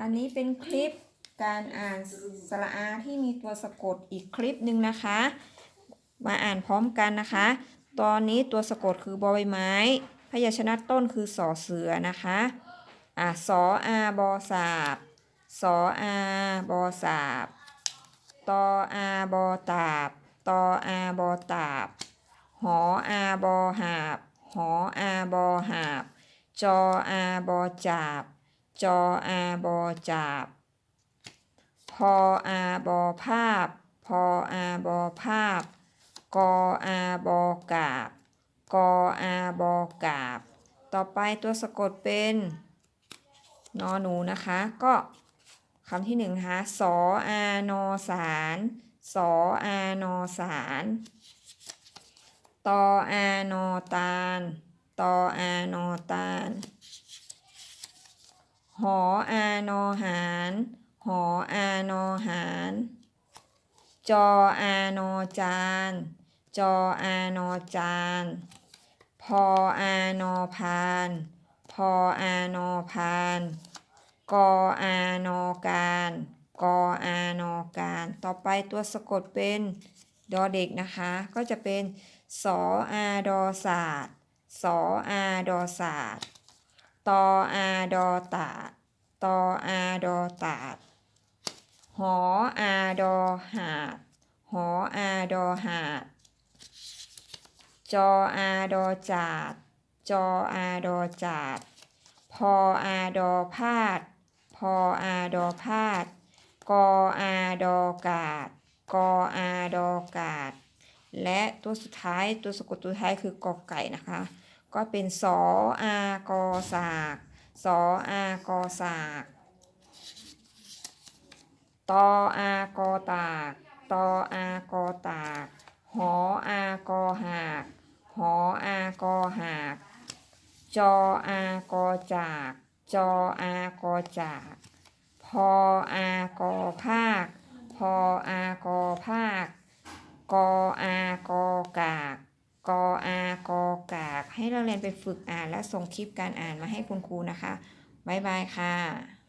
อันนี้เป็นคลิปการอ่านสระอาที่มีตัวสะกดอีกคลิปหนึ่งนะคะ มาอ่านพร้อมกันนะคะ ตอนนี้ตัวสะกดคือบอใบไม้ พยัญชนะต้นคือสอเสือนะคะอะสออาบอสาบสออาบอสาบตออาบอตาบตออาบอตาบหออาบอหาบหออาบอหาบจออาบอจาบ จออาบอจาบ พออาบอภาพ พออาบอภาพ กออาบอกาบ กออาบอกาบ ต่อไปตัวสะกดเป็นนอหนูนะคะ ก็คำที่หนึ่งนะคะสออานอสารสออานอสารตออานอตาลตออานอตาล หออานอหารหออานอหารจออานอจาน จออานอจานพออานอพาน พออานอพานกออานอการกออานอการ ต่อไปตัวสะกดเป็นดอเด็กนะคะ ก็จะเป็นสออาดอศาสตร์สออาดอศาสตร์ ตออาดอตาดตออาดอตาดหออาดอหาดหออาดอหาดจออาดอจาดจออาดอจาดพออาดอพาดพออาดอพาดกออาดอกาดกออาดอกาดและตัวสุดท้ายตัวสะกดตัวท้ายคือกอไก่นะคะ ก็เป็นสออากอสากสออากอสากตออากอตากตออากอตากหออากอหากหออากอหากจออากอจาก จออากอจาก พออากอภาค พออากอภาค กออากอกาก กออากอกาก ให้เราเรียนไปฝึกอ่านและส่งคลิปการอ่านมาให้คุณครูนะคะ บ๊ายบายค่ะ